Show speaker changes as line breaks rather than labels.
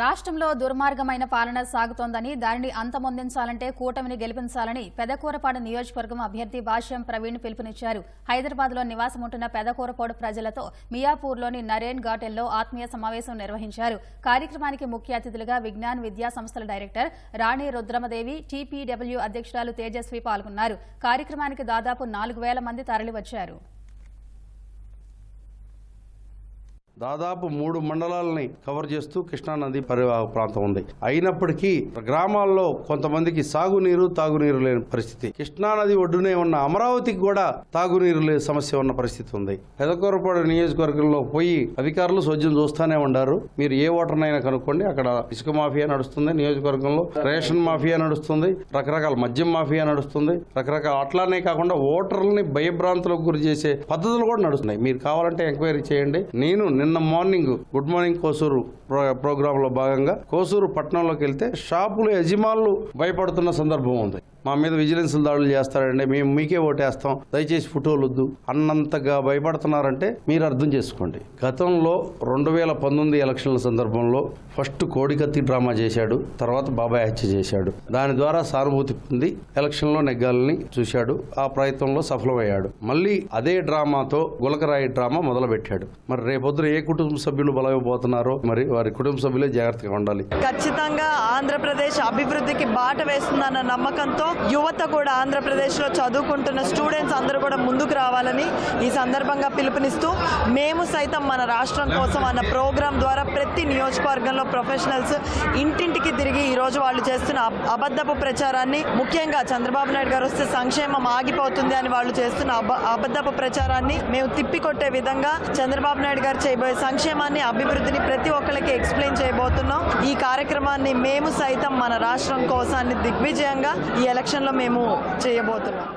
రాష్ట్రంలో దుర్మార్గమైన పాలన సాగుతోందని దానిని అంతమొందించాలంటే కూటమిని గెలిపించాలని పెదకూరపాడు నియోజకవర్గం అభ్యర్థి భాష్యం ప్రవీణ్ పిలుపునిచ్చారు. హైదరాబాద్లో నివాసముంటున్న పెదకూరపాడు ప్రజలతో మియాపూర్లోని నరేన్ గార్డెన్లో ఆత్మీయ సమావేశం నిర్వహించారు. కార్యక్రమానికి ముఖ్య అతిథులుగా విజ్ఞాన్ విద్యా సంస్థల డైరెక్టర్ రాణి రుద్రమదేవి టీపీడబ్ల్యూ అధ్యక్షురాలు తేజస్వి పాల్గొన్నారు. కార్యక్రమానికి దాదాపు నాలుగు వేల మంది తరలివచ్చారు.
దాదాపు మూడు మండలాలని కవర్ చేస్తూ కృష్ణానది పరివాహక ప్రాంతం ఉంది. అయినప్పటికీ గ్రామాల్లో కొంతమందికి సాగునీరు తాగునీరు లేని పరిస్థితి. కృష్ణానది ఒడ్డునే ఉన్న అమరావతికి కూడా తాగునీరు లేని సమస్య ఉన్న పరిస్థితి ఉంది. పెదకూరపాడు నియోజకవర్గంలో పోయి అధికారులు సోద్యం చూస్తూనే ఉండారు. మీరు ఏ ఓటర్నైనా కనుక్కోండి. అక్కడ ఇసుక మాఫియా నడుస్తుంది నియోజకవర్గంలో. రేషన్ మాఫియా నడుస్తుంది. రకరకాల మద్యం మాఫియా నడుస్తుంది. రకరకాల అట్లానే కాకుండా ఓటర్లని భయభ్రాంతులకు గురి చేసే పద్ధతులు కూడా నడుస్తున్నాయి. మీరు కావాలంటే ఎంక్వైరీ చేయండి. నేను నిన్న morning good morning Kosuru pro- ప్రోగ్రామ్లో భాగంగా కోసూరు పట్టణంలోకి వెళ్తే షాపులు యజమానులు భయపడుతున్న సందర్భం ఉంది. మా మీద విజిలెన్స్ దాడులు చేస్తారండి మేము మీకే ఓటేస్తాం. దయచేసి ఫోటోలు వద్దు. అన్నంతగా భయపడుతున్నారంటే మీరు అర్థం చేసుకోండి. గతంలో రెండు వేల పంతొమ్మిది ఎలక్షన్ల సందర్భంలో ఫస్ట్ కోడికత్తి డ్రామా చేశాడు. తర్వాత బాబాయ్ హత్య చేశాడు. దాని ద్వారా సానుభూతి పొంది ఎలక్షన్లో నెగ్గాలని చూశాడు. ఆ ప్రయత్నంలో సఫలమయ్యాడు. మళ్ళీ అదే డ్రామాతో గులకరాయి డ్రామా మొదలుపెట్టాడు. మరి రేపొద్దున ఏ కుటుంబ సభ్యులు బలైపోతున్నారో మరి వారి కుటుంబ సభ్యులే జాగ్రత్తగా ఉండాలి.
ఖచ్చితంగా ఆంధ్రప్రదేశ్ అభివృద్ధికి బాట వేస్తుందన్న నమ్మకంతో యువత కూడా ఆంధ్రప్రదేశ్లో చదువుకుంటున్న స్టూడెంట్స్ అందరూ కూడా ముందుకు రావాలని ఈ సందర్భంగా పిలుపునిస్తూ మేము సైతం మన రాష్ట్రం కోసం అన్న ప్రోగ్రాం ద్వారా ప్రతి నియోజకవర్గంలో ప్రొఫెషనల్స్ ఇంటింటికి తిరిగి ఈ రోజు వాళ్ళు చేస్తున్న అబద్ధపు ప్రచారాన్ని ముఖ్యంగా చంద్రబాబు నాయుడు గారు వస్తే సంక్షేమం ఆగిపోతుంది అని వాళ్ళు చేస్తున్న అబద్ధపు ప్రచారాన్ని మేము తిప్పికొట్టే విధంగా చంద్రబాబు నాయుడు గారు చేయ సంక్షేమాన్ని అభివృద్ధిని ప్రతి ఒక్కరికి ఎక్స్ప్లెయిన్ చేయబోతున్నాం. ఈ కార్యక్రమాన్ని మేము సైతం మన రాష్ట్రం కోసాన్ని దిగ్విజయంగా ఈ ఎలక్షన్లో మేము చేయబోతున్నాం.